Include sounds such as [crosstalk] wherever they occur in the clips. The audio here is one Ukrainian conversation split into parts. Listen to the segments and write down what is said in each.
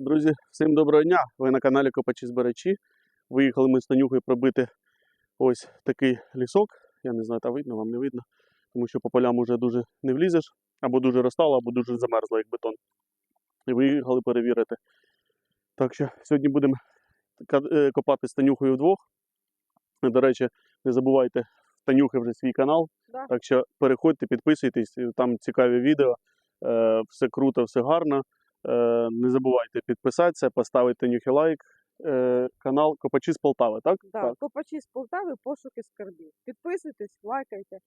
друзі, всім доброго дня! Ви на каналі Копачі Збирачі. Виїхали ми з Танюхою пробити ось такий лісок. Я не знаю, та видно, вам не видно, тому що по полям уже дуже не влізеш, або дуже розтало, або дуже замерзло, як бетон. І виїхали перевірити. Так що сьогодні будемо е, копати з Танюхою вдвох. До речі, не забувайте, Танюхи вже свій канал. Да. Так що переходьте, підписуйтесь, там цікаві відео. Е, Все круто, все гарно. Е, Не забувайте підписатися, поставити Танюхі лайк. Е, Канал Копачі з Полтави, так? Да, так. Копачі з Полтави, пошуки скарбів. Підписуйтесь, лайкайте.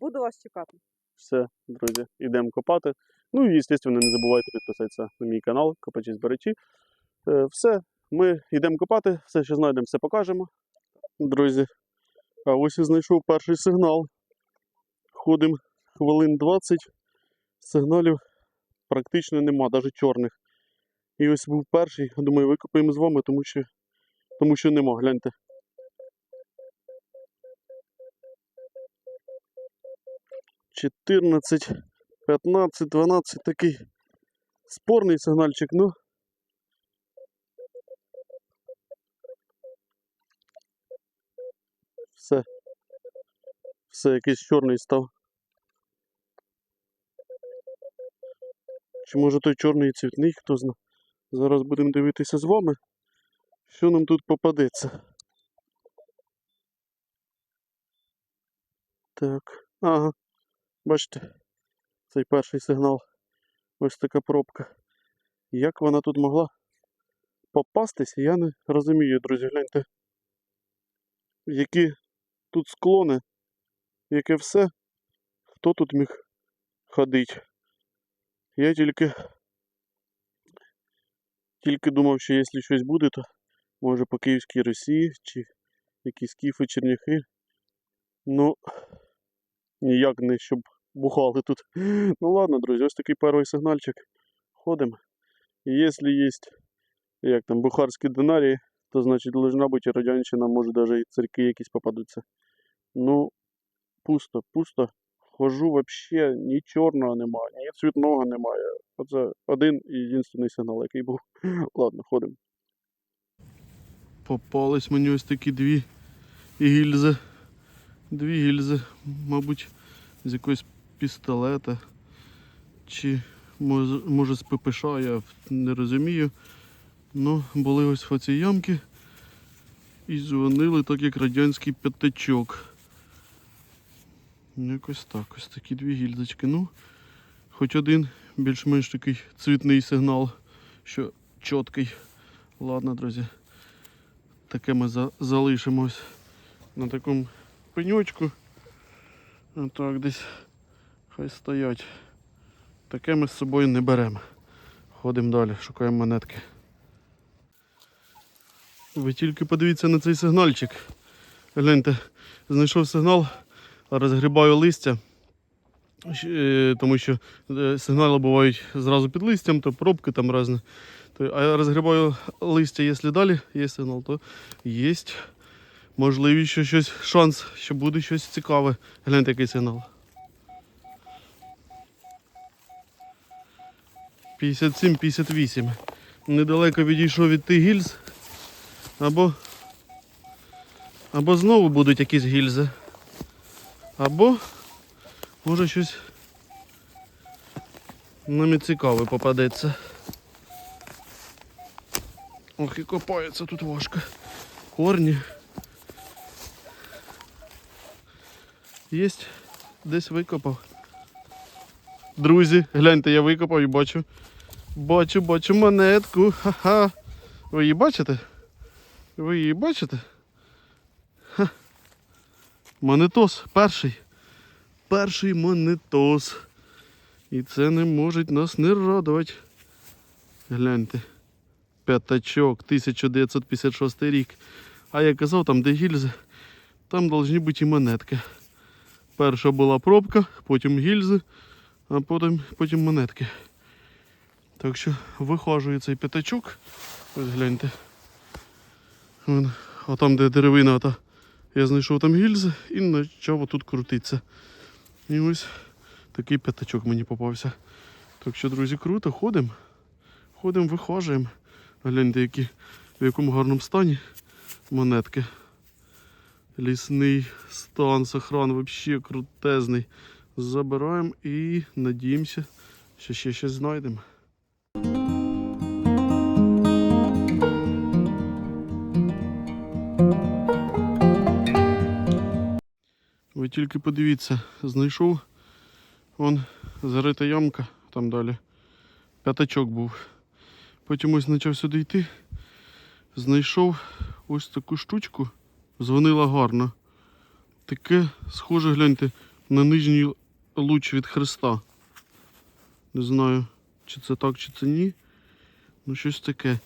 Буду вас чекати. Все, друзі, йдемо копати. Ну і, звісно, не забувайте підписатися на мій канал Копачі Збирачі. Е, Все, ми йдемо копати, все, що знайдемо, все покажемо. Друзі, а ось і знайшов перший сигнал. Ходимо хвилин 20. Сигналів практично нема, навіть чорних. І ось був перший. Думаю, викопаємо з вами, тому що, тому що нема, гляньте. Чотирнадцять, 15, 12 такий спорний сигнальчик, ну. Все. Все якийсь чорний став. Чи може той чорний цвітний, хто зна. Зараз будемо дивитися з вами, що нам тут попадеться. Так. Ага. Бачите, цей перший сигнал. Ось така пробка. Як вона тут могла попастися, я не розумію, друзі. Гляньте. Які тут склони, яке все. Хто тут міг ходити? Я тільки. Тільки думав, що якщо щось буде, то може по Київській Росії чи якісь кіфи, черняхи. Ну, ніяк не щоб бухали тут. Ну ладно, друзі, ось такий перший сигнальчик. Ходимо. Якщо є, як там, бухарські динарії, то значить должна бути радянщина, може навіть і церкви якісь попадуться. Ну, пусто, пусто. Хожу вообще, ні чорного немає, ні цвітного немає. Оце один і єдиний сигнал, який був. [laughs] Ладно, ходимо. Попались мені ось такі дві гільзи. Дві гільзи, мабуть, з якогось пістолета. Чи може, з ППШ, я не розумію. Ну, були ось в цій ямки і дзвонили так, як радянський п'ятачок. Якось так, ось такі дві гільзочки. Ну, хоч один більш-менш такий цвітний сигнал, що чіткий. Ладно, друзі. Таке ми за- залишимось на такому пеньочку. Отак десь хай стоять. Таке ми з собою не беремо. Ходимо далі, шукаємо монетки. Ви тільки подивіться на цей сигнальчик. Гляньте, знайшов сигнал, розгрібаю листя, е, тому що е, сигнали бувають зразу під листям, то пробки там різні. А я розгрібаю листя, якщо далі є сигнал, то є можливість, що щось, шанс, що буде щось цікаве. Гляньте, який сигнал. 57-58. Недалеко відійшов від тих гільз. Або. Або знову будуть якісь гільзи. Або може щось нам і цікаве попадеться. Ох, і копається тут важко. Корні. Єсть, десь викопав. Друзі, гляньте, я викопав і бачу. Бачу, бачу монетку. Ха-ха. Ви її бачите? Ви її бачите? Ха. Монетос перший. Перший монетос. І це не може нас не радувати. Гляньте. П'ятачок, 1956 рік. А я казав, там де гільзи, там повинні бути і монетки. Перша була пробка, потім гільзи, а потім, потім монетки. Так що вихожує цей п'ятачок. Ось гляньте. Вон, а там, де деревина, та я знайшов там гільзи і почав отут крутитися. І ось такий п'ятачок мені попався. Так що, друзі, круто, ходимо. Ходимо, вихожуємо. Гляньте, які в якому гарному стані монетки. Лісний стан, сохран взагалі крутезний. Забираємо і надіємося, що ще щось знайдемо. Тільки подивіться, знайшов вон зарита ямка, там далі. П'ятачок був. Потім ось почав сюди йти. Знайшов ось таку штучку. Дзвонила гарно. Таке схоже, гляньте, на нижній луч від хреста. Не знаю, чи це так, чи це ні. Ну щось таке.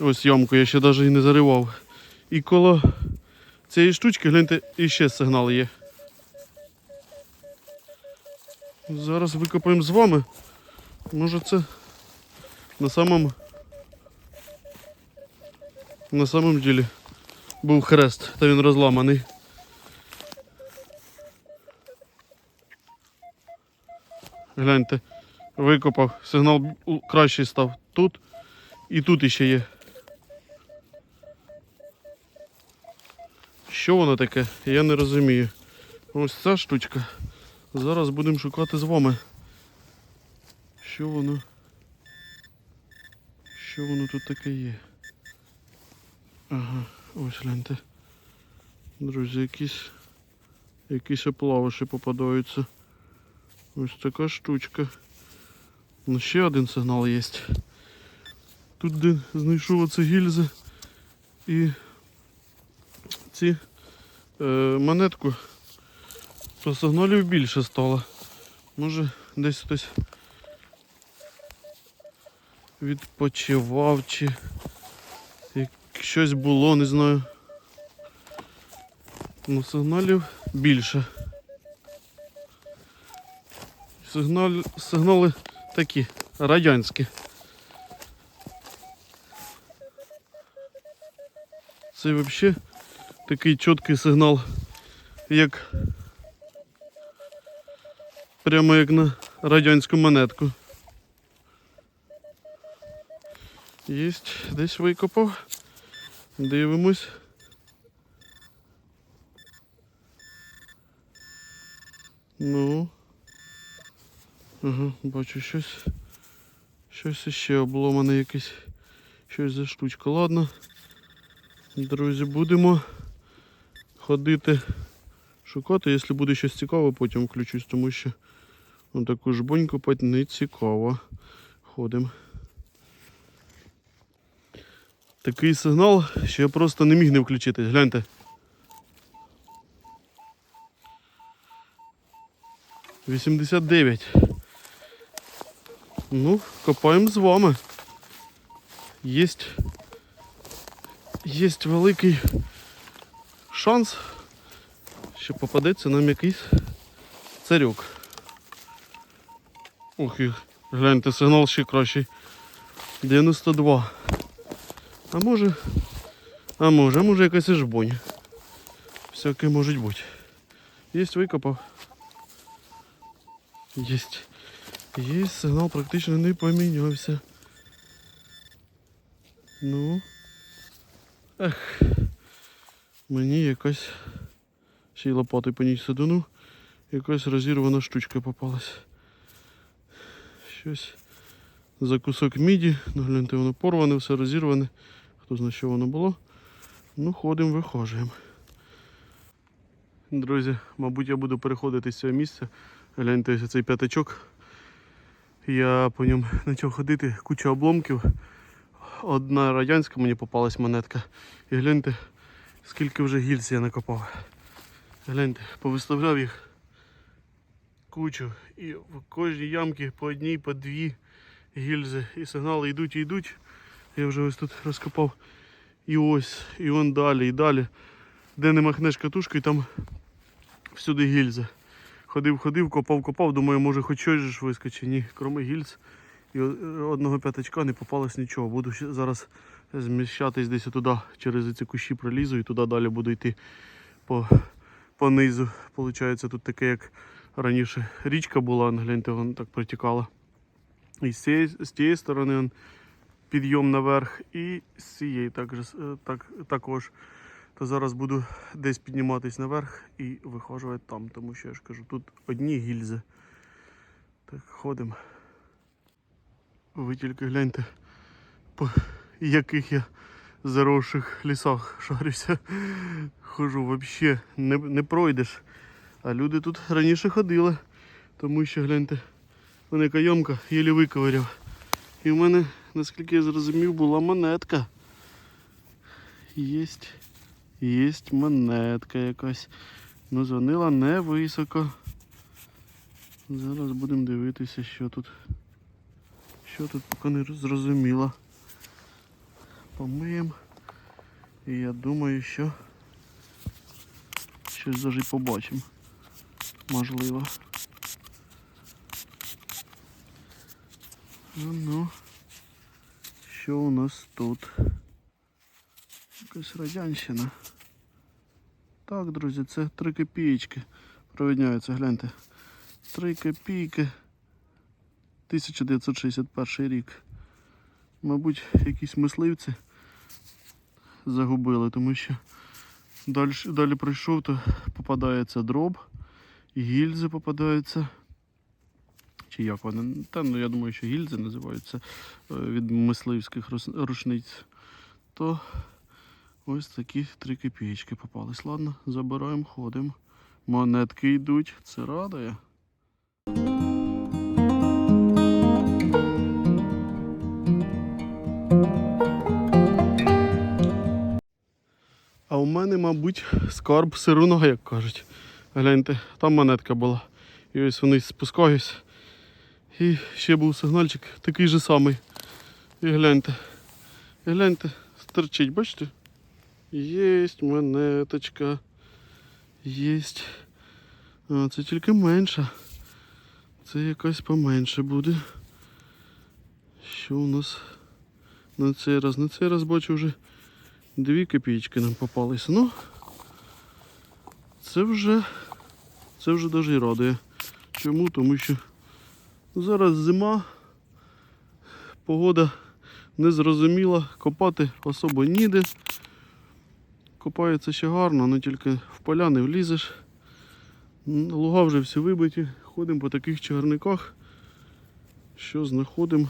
Ось ямку я ще навіть і не заривав. І коло цієї штучки, гляньте, іще сигнал є. Зараз викопаємо з вами. Може це на самому на самом ділі був хрест, та він розламаний. Гляньте, викопав, сигнал кращий став тут і тут іще є. Що воно таке? Я не розумію. Ось ця штучка. Зараз будемо шукати з вами. Що воно? Що воно тут таке є? Ага, ось гляньте. Друзі, якісь якісь оплавиші попадаються. Ось така штучка. Ну ще один сигнал є. Тут де знайшов оце гільзи і ці е, монетку, то сигналів більше стало. Може десь хтось відпочивав чи як щось було, не знаю. Ну, сигналів більше. Сигнал, сигнали такі, радянські. Це взагалі такий чіткий сигнал, як прямо як на радянську монетку. Єсть, десь викопав. Дивимось. Ну. Ага, бачу щось. Щось іще обломане якесь. Щось за штучка. Ладно. Друзі, будемо ходити шукати. Якщо буде щось цікаве, потім включусь, тому що ну, таку жбонь копати не цікаво. Ходимо. Такий сигнал, що я просто не міг не включитись. Гляньте. Вісімдесят дев'ять. Ну, копаємо з вами. Єсть. Єсть великий шанс, що попадеться нам якийсь царюк. Ух, і гляньте, сигнал ще кращий. 92. А може. А може, а може якась і жбонь. Всяке може бути. Єсть викопав. Єсть. Єсть, сигнал практично не помінявся. Ну. Ех. Мені якась ще й лопатою по ній садуну. Якась розірвана штучка попалась. Щось за кусок міді. Ну, гляньте, воно порване, все розірване. Хто знає, що воно було. Ну, ходимо, вихожуємо. Друзі, мабуть, я буду переходити з цього місця. Гляньте, ось цей п'ятачок. Я по ньому почав ходити, куча обломків. Одна радянська мені попалась монетка. І гляньте, скільки вже гільз я накопав. Гляньте, повиставляв їх кучу. І в кожній ямці по одній, по дві гільзи. І сигнали йдуть і йдуть. Я вже ось тут розкопав. І ось, і вон далі, і далі. Де не махнеш катушкою, там всюди гільзи. Ходив, ходив, копав, копав, думаю, може хоч щось ж вискочить. Ні, кроме гільз. І одного п'ятачка не попалось нічого. Буду зараз зміщатись десь туди, через ці кущі пролізу і туди далі буду йти по, по низу. Получається, тут таке, як раніше річка була, гляньте, вона так протікала. І з цієї, з тієї сторони он, підйом наверх і з цієї також, е, так, також. То зараз буду десь підніматись наверх і вихожувати там, тому що я ж кажу, тут одні гільзи. Так, ходимо. Ви тільки гляньте, по яких я заросших лісах шарюся. Хожу взагалі, не, не пройдеш. А люди тут раніше ходили, тому що гляньте, в мене кайомка єлі виковиряв. І в мене, наскільки я зрозумів, була монетка. Єсть, єсть монетка якась. Ну, дзвонила не високо. Зараз будемо дивитися, що тут. Що тут поки не зрозуміло. Помиємо. І я думаю, що щось даже побачимо. Можливо. Ну, ну. Що у нас тут? Якась радянщина. Так, друзі, це 3 копієчки. Провідняються, гляньте. 3 копійки. 1961 рік. Мабуть, якісь мисливці загубили, тому що далі, далі пройшов, то попадається дроб, гільзи попадаються. Чи як вони? Та ну я думаю, що гільзи називаються е, від мисливських рушниць. То ось такі три копійки попались. Ладно, забираємо, ходимо. Монетки йдуть, це радує. А у мене, мабуть, скарб сируного, як кажуть. Гляньте, там монетка була. І ось вниз спускаюсь. І ще був сигнальчик такий же самий. І гляньте. І гляньте, стерчить, бачите? Єсть монеточка. Єсть. А, це тільки менша. Це якась поменше буде. Що у нас на цей раз? На цей раз бачу вже дві копійки нам попалися. Ну, це вже, це вже навіть і радує. Чому? Тому що зараз зима, погода незрозуміла, копати особо ніде. Копається ще гарно, але тільки в поля не влізеш. Луга вже всі вибиті. Ходимо по таких чагарниках, що знаходимо,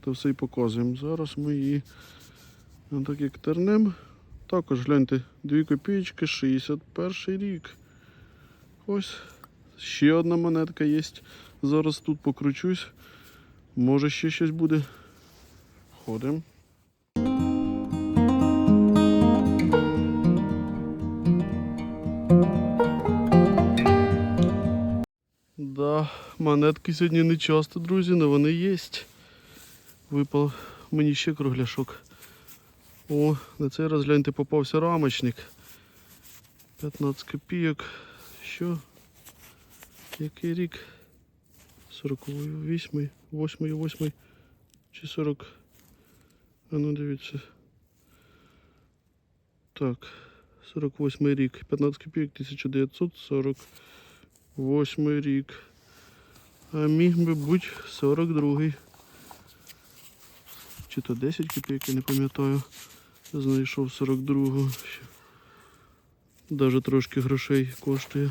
то все і показуємо. Зараз ми її ну, так як тернем. Також гляньте, 2 копійки, 61 рік. Ось ще одна монетка є. Зараз тут покручусь. Може ще щось буде. Ходимо. Да, монетки сьогодні не часто, друзі, але вони є. Випав мені ще кругляшок. О, на цей раз гляньте попався рамочник. 15 копійок. Що? Який рік? 48, 8, 8 чи 40. А ну дивіться. Так, 48 рік. 15 копійок 1948 рік. А міг би бути 42. Чи то 10 копійок, я не пам'ятаю. Знайшов 42-го. Даже трошки грошей коштує.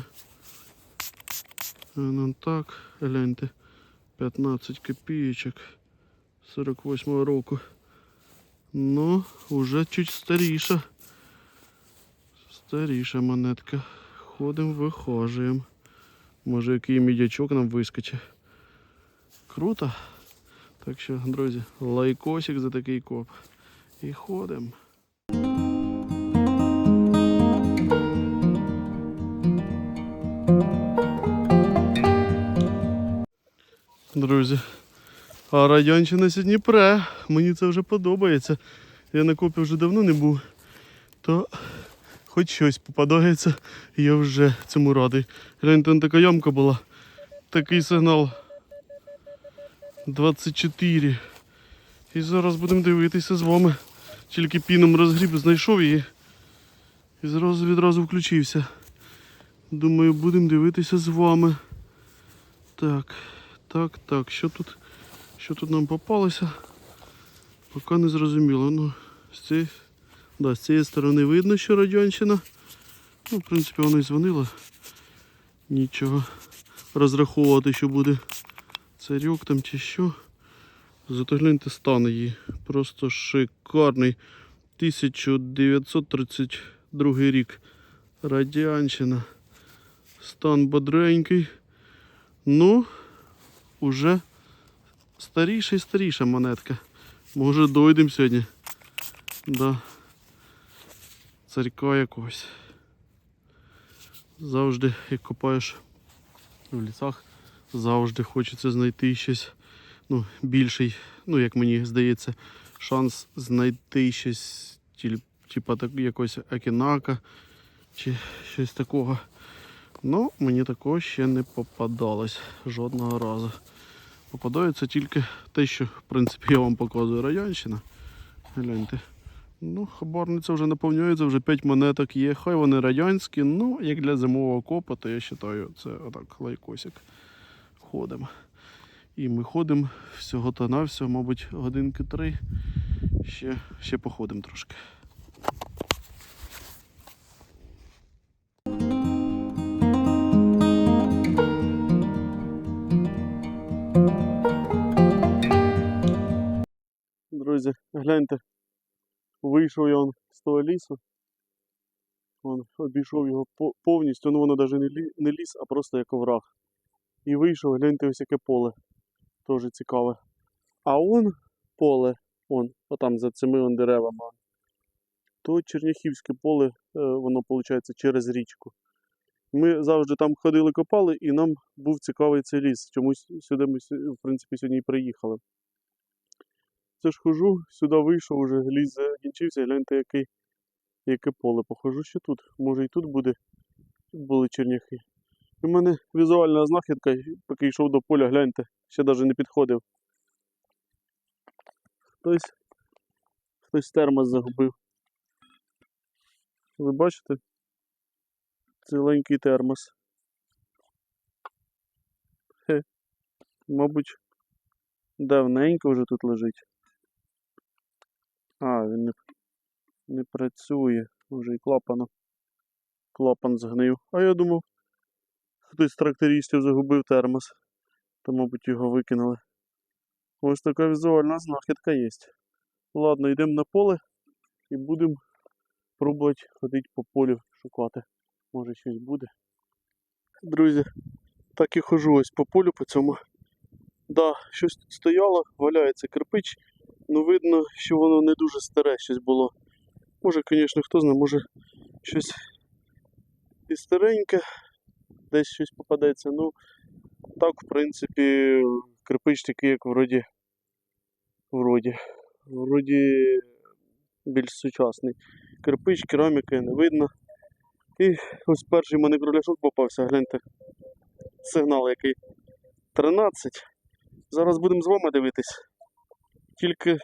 А, Ну так, гляньте. 15 копійочок 48 року. Ну, вже чуть старіша. Старіша монетка. Ходимо, вихожуємо. Може який мідячок нам вискочить. Круто. Так що, друзі, лайкосик за такий коп. І ходимо. Друзі, а радянщина сьогодні пре. Мені це вже подобається. Я на копі вже давно не був. То хоч щось попадається, я вже цьому радий. Гляньте, он така ямка була. Такий сигнал 24. І зараз будемо дивитися з вами. Тільки піном розгріб знайшов її. І зразу відразу включився. Думаю, будемо дивитися з вами. Так, так, так. Що тут? Що тут нам попалося? Поки не зрозуміло. Ну, з цієї, да, з цієї сторони видно, що радянщина. Ну, в принципі, воно і дзвонило. Нічого. Розраховувати, що буде царьок там чи що. Зато гляньте стан її. Просто шикарний. 1932 рік. Радянщина. Стан бодренький. Ну, уже старіша і старіша монетка. Може дойдемо сьогодні. До царька якогось. Завжди, як копаєш в лісах, завжди хочеться знайти щось ну, більший, ну, як мені здається, шанс знайти щось, типа так, якогось акінака чи щось такого. Ну, мені такого ще не попадалось жодного разу. Попадається тільки те, що в принципі я вам показую радянщина. Гляньте. Ну, хабарниця вже наповнюється, вже 5 монеток є. Хай вони радянські, ну, як для зимового копа, то я вважаю, це отак лайкосик. Ходимо. І ми ходимо всього та навсього, мабуть, годинки три. Ще, ще походимо трошки. Друзі, гляньте, вийшов я он з того лісу. Вон, обійшов його повністю, ну воно навіть не, ліс, а просто як овраг. І вийшов, гляньте ось яке поле. Теж цікаве. А он поле, он, отам за цими он деревами. То Черняхівське поле, е, воно виходить через річку. Ми завжди там ходили, копали, і нам був цікавий цей ліс. Чомусь сюди ми в принципі сьогодні і приїхали. Це ж хожу, сюди вийшов, уже ліс закінчився, гляньте, який, яке поле. Похожу ще тут. Може і тут буде. Тут були черняхи. В мене візуальна знахідка, поки йшов до поля, гляньте, ще навіть не підходив. Хтось, хтось термос загубив. Ви бачите? Ціленький термос. Хе. Мабуть, давненько вже тут лежить. А, він не, не працює. Може і клапану. Клапан згнив. А я думав, хтось з трактористів загубив термос. То, мабуть, його викинули. Ось така візуальна знахідка є. Ладно, йдемо на поле і будемо пробувати ходити по полю шукати. Може щось буде. Друзі, так і хожу ось по полю по цьому. Да, щось тут стояло, валяється кирпич. Ну видно, що воно не дуже старе щось було. Може, звісно, хто знає, може щось і стареньке, десь щось попадеться. Ну, так, в принципі, кирпич такий, як вроді. Вроді. Вроді більш сучасний. Кирпич, кераміки не видно. І ось перший мене кругляшок попався, гляньте. Сигнал який. 13. Зараз будемо з вами дивитись. Тільки,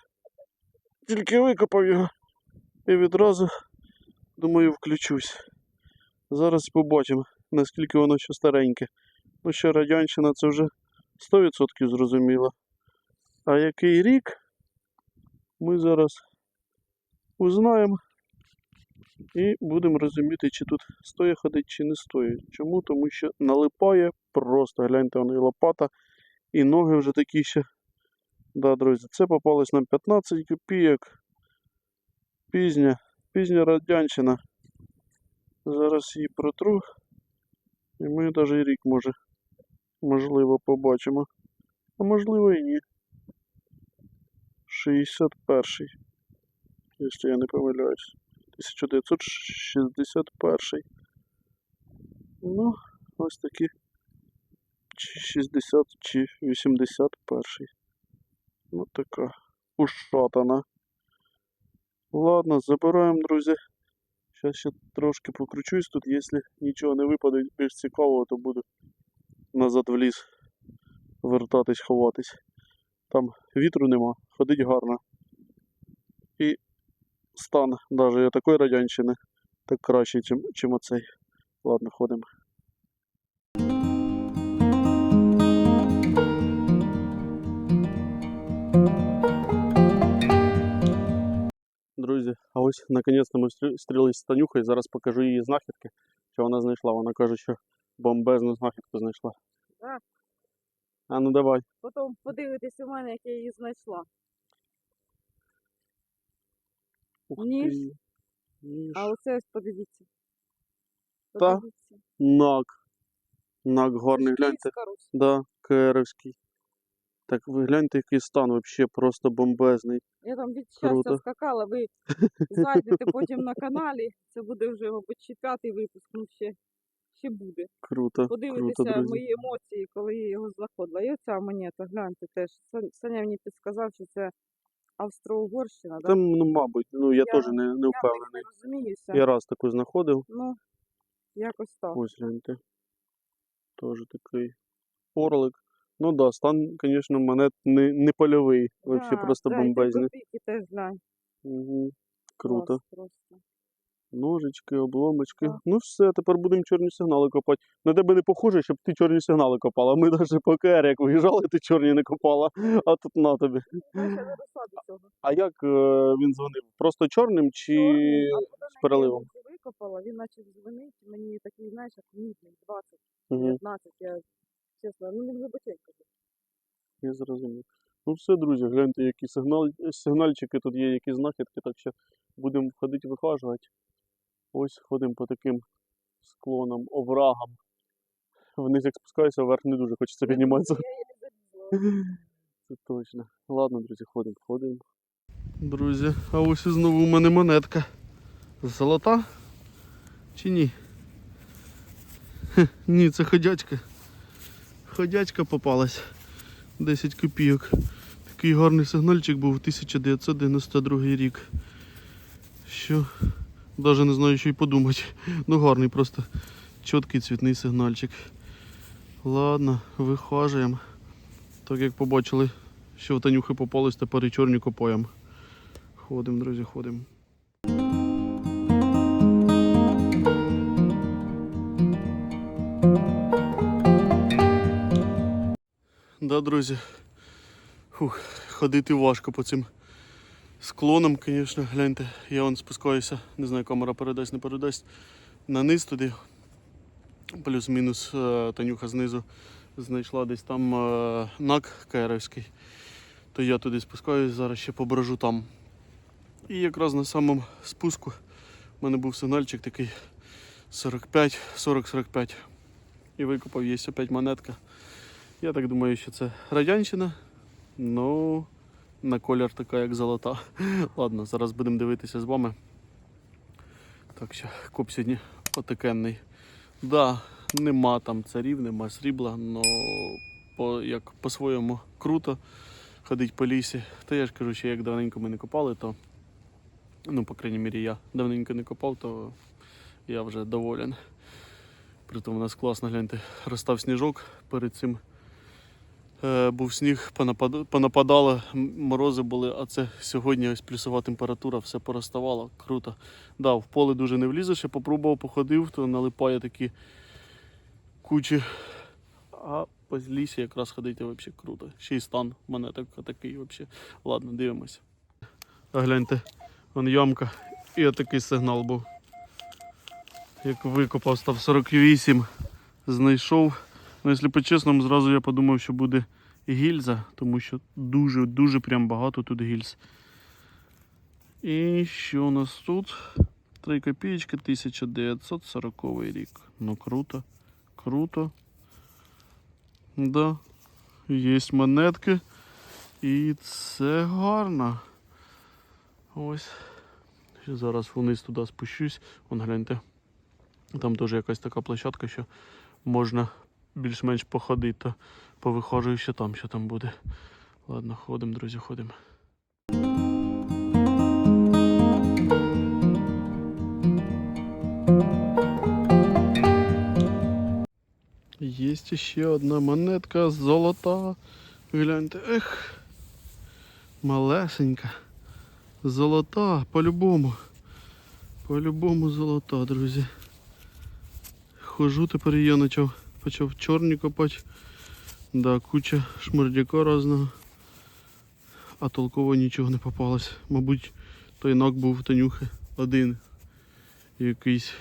тільки викопав його і відразу, думаю, включусь. Зараз побачимо, наскільки воно ще стареньке. Ну, ще радянщина це вже 100% зрозуміло. А який рік, ми зараз узнаємо і будемо розуміти, чи тут стоїть ходить, чи не стоїть. Чому? Тому що налипає просто, гляньте, воно і лопата, і ноги вже такі ще. Да, друзі, це попалось нам 15 копійок. Пізня, пізня радянщина. Зараз її протру. І ми навіть рік може, можливо, побачимо. А можливо і ні. 61-й. Якщо я не помиляюсь. 1961. Ну, ось такі. Чи 60 чи 81. Ну така ушатана. Ладно, забираємо, друзі. Зараз ще трошки покручусь тут, якщо нічого не випаде більш цікавого, то буду назад в ліс вертатись, ховатись. Там вітру нема, ходить гарно. І стан навіть такої радянщини так краще, чим оцей. Ладно, ходимо. Ось, наконець-то ми стрі- стрілись з Танюхою. Зараз покажу її знахідки, що вона знайшла. Вона каже, що бомбезну знахідку знайшла. Так. А ну давай. Потім подивитись у мене, як я її знайшла. Ух Ніж. ти. Ніж. А оце ось подивіться. Та. Подивіться. Нак. Нак гарний, гляньте. Да, керовський. Так ви гляньте, який стан вообще просто бомбезний. Я там від Круто. щастя скакала, ви [laughs] зайдете потім на каналі. Це буде вже, мабуть, чи п'ятий випуск, ну ще, ще буде. Круто. Подивитися Круто, друзі. мої емоції, коли я його знаходила. І оця монета, гляньте теж. Сан- Саня мені підсказав, що це Австро-Угорщина, да? Там, ну, мабуть, ну я, Я- теж не, не Я впевнений. не розуміюся. Я раз таку знаходив. Ну, якось так. Ось гляньте. Теж такий орлик. Ну да, стан, звісно, монет не, не польовий. Вообще Да, просто да, і бомбезний. копійки теж глянь. Угу. Круто. Клас просто. Ножички, обломочки. Так. Ну все, тепер будемо чорні сигнали копати. На тебе не похоже, щоб ти чорні сигнали копала. Ми навіть по КР, як виїжджали, ти чорні не копала, а тут на тобі. Цього. А як е, він дзвонив? Просто чорним чи Чорний, а потім переливом? Я викопала, він почав дзвонити, мені такий, знаєш, як мідний, 20, Угу, 15, я чесно, ну він глибоченько. я зрозумів. Ну все, друзі, гляньте, які сигнал... сигнальчики тут є, які знахідки, так що будемо ходити вихажувати. Ось ходимо по таким склонам, оврагам. Вниз як спускаюся, вверх не дуже хочеться підніматися. Це точно. Ладно, друзі, ходимо, ходимо. Друзі, а ось і знову у мене монетка. Золота? Чи ні? Хе, ні, це ходячка. Ходячка попалась. 10 копійок. Такий гарний сигнальчик був 1992 рік. Що навіть не знаю, що й подумати. Ну гарний просто чіткий цвітний сигнальчик. Ладно, вихажуємо. Так як побачили, що в Танюхи попались, тепер і чорні копаємо. Ходимо, друзі, ходимо. Да, друзі. Фух, ходити важко по цим склонам, звісно, гляньте. Я вон спускаюся, не знаю, камера передасть, не передасть. На низ туди. Плюс-мінус е, Танюха знизу знайшла десь там е, нак Каєровський. То я туди спускаюсь, зараз ще поброжу там. І якраз на самому спуску в мене був сигнальчик такий 45, 40-45. І викопав є опять монетка. Я так думаю, що це радянщина. Ну, на колір така, як золота. [laughs] Ладно, зараз будемо дивитися з вами. Так що коп сьогодні отакенний. Да, нема там царів, нема срібла, але по, як по-своєму круто ходить по лісі. Та я ж кажу, що як давненько ми не копали, то ну, по крайній мірі, я давненько не копав, то я вже доволен. Притом у нас класно, гляньте, розстав сніжок перед цим. Е, був сніг, понапад- понападало, морози були, а це сьогодні ось плюсова температура, все пороставало, круто. Да, в поле дуже не влізеш, я попробував, походив, то налипає такі кучі. А по лісі якраз ходити взагалі круто. Ще й стан в мене так, такий взагалі. Ладно, дивимося. А гляньте, вон ямка і отакий сигнал був. Як викопав, став 48, знайшов. Ну, якщо по-чесному, зразу я подумав, що буде гільза, тому що дуже-дуже прям багато тут гільз. І що у нас тут? 3 копійки 1940 рік. Ну круто. Круто. Да. Є монетки. І це гарно. Ось. Зараз вниз туди спущусь. Вон гляньте. Там теж якась така площадка, що можна більш-менш походити, то повиходжую, що там, що там буде. Ладно, ходимо, друзі, ходимо. Є ще одна монетка золота. Гляньте, ех. Малесенька. Золота, по-любому. По-любому золота, друзі. Хожу тепер я почав, почав чорні копати. Да, куча шмурдяка разного. А толково нічого не попалось. Мабуть, той нак був Танюхи. один якийсь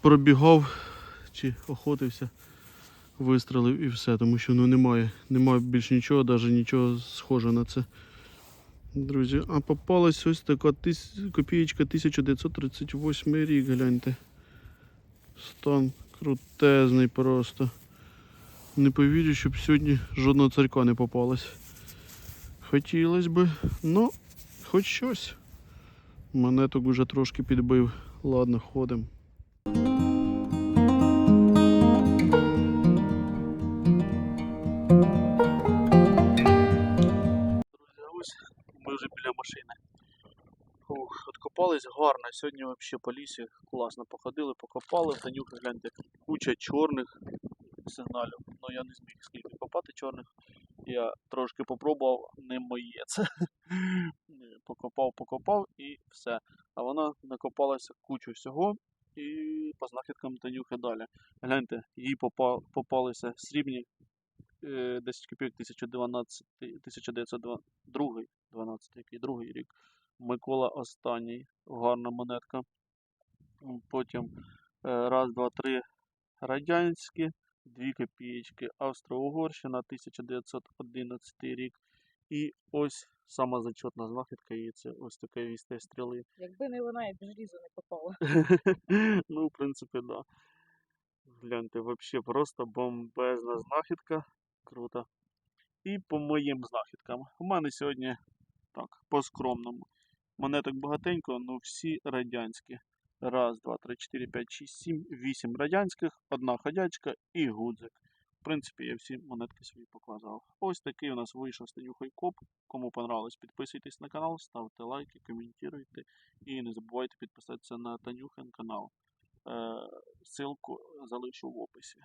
пробігав чи охотився, вистрелив і все, тому що ну немає, немає більш нічого, навіть нічого схожого на це. Друзі, а попалась ось така копієчка 1938 рік, гляньте. Стан крутезний просто. Не повірю, щоб сьогодні жодного царька не попалось. Хотілося би, ну, хоч щось. Монеток уже трошки підбив. Ладно, ходимо. Друзі, ось ми вже біля машини. Ух, гарно. Сьогодні взагалі по лісі класно походили, покопали. Танюха, гляньте, куча чорних сигналів. Ну я не зміг скільки копати чорних. Я трошки попробував, не моє це. [laughs] Покопав, покопав і все. А вона накопалася кучу всього. І по знахідкам Танюхи далі. Гляньте, їй попалися срібні е, 10 копійок 1912, 1902, 12, який другий рік. Микола останній, гарна монетка. Потім е, раз, два, три радянські, дві копієчки Австро-Угорщина, 1911 рік. І ось сама зачетна знахідка її це ось таке вісте стріли. Якби не вона, я б желізо не попала. [laughs] ну, в принципі, да. Гляньте, вообще просто бомбезна знахідка. Круто. І по моїм знахідкам. У мене сьогодні так, по-скромному. Монеток багатенько, але всі радянські. Раз, два, три, чотири, п'ять, шість, сім, вісім радянських, одна ходячка і гудзик. В принципі, я всі монетки свої показав. Ось такий у нас вийшов Станюхой коп. Кому понравилось, підписуйтесь на канал, ставте лайки, коментуйте. І не забувайте підписатися на Танюхин канал. Е, Ссылку залишу в описі.